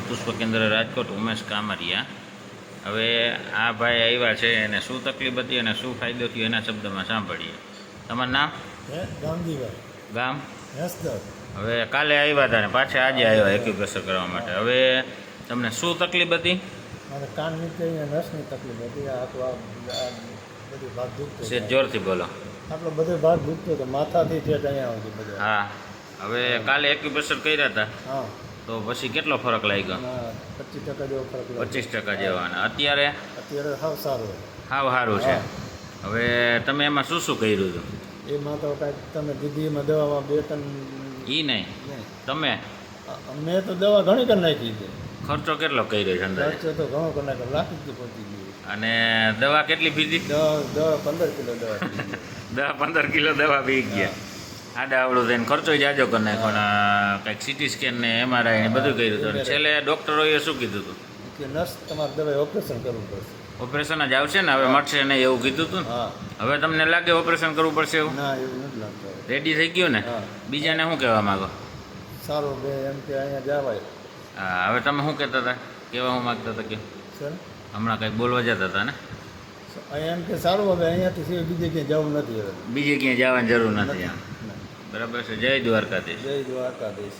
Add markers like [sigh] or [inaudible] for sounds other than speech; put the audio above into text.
પુષ્પ કેન્દ્ર રાજકોટ ઉમેશ કામરિયા. હવે આ ભાઈ આવ્યા છે એને શું તકલીફ હતી અને શું ફાયદો થયો એના શબ્દમાં સાંભળીએ. તમારું નામ? ગાંધીભાઈ ગામ? હવે કાલે આવ્યા હતા ને પાછા આજે આવ્યા એક્યુપ્રેશર કરવા માટે. હવે તમને શું તકલીફ હતી? મારે કાન નસની તકલીફ હતી. આ તો આ બધું ભાગ દુખતો છે જોરથી બોલો. આટલો બધો ભાગ દુખતો હતો. માથાથી છે અહીંયા સુધી બધો. હા. હવે કાલે એક્યુપ્રેશર કર્યા હતા હા. તો પછી કેટલો ફરક લાગ્યો? પચીસ ટકા જેવો ફરક. પચીસ ટકા જેવો. અને અત્યારે? અત્યારે સાવ સારું. હાવ સારું છે. હવે તમે એમાં શું શું કર્યું હતું? એમાં તો કાંઈક તમે દીધી એમાં દવામાં બે ત્રણ એ નહીં. તમે? મેં તો દવા ઘણી કરી નાખી છે. ખર્ચો કેટલો કર્યો છે અંદર ખર્ચો તો ઘણો કરી નાખ્યો. લાખ રૂપિયા પહોંચી ગયું. અને દવા કેટલી પીધી? દવા પંદર કિલો દવા [laughs] દવા પંદર કિલો દવા પી ગયા. આડા આવડું થઈને ખર્ચો જાજો કરી નાખ્યો. કંઈક સિટી સ્કેન ને એમઆરઆઈ ને બધું કર્યું હતું. છેલ્લે ડૉક્ટરોએ શું કીધું હતું? કે નર્સ તમારે દવાએ ઓપરેશન કરવું પડશે. ઓપરેશન જ આવશે ને? હવે મળશે ને એવું કીધું હતું ને? હવે તમને લાગે ઓપરેશન કરવું પડશે એવું? ના એવું નથી લાગતું. રેડી થઈ ગયું ને? બીજાને શું કહેવા માંગો? સારું બે એમ કે અહીંયા જવાય. હા હવે તમે શું કહેતા હતા? કહેવા શું માગતા હતા કે? હમણાં કંઈક બોલવા જતા હતા ને? અહીંયા એમ કે સારું હવે અહીંયાથી સિવાય બીજે ક્યાંય જવું નથી હવે. બીજે ક્યાંય જવાની જરૂર નથી. બરાબર છે. જય દ્વારકાધીશ. જય દ્વારકાધીશ.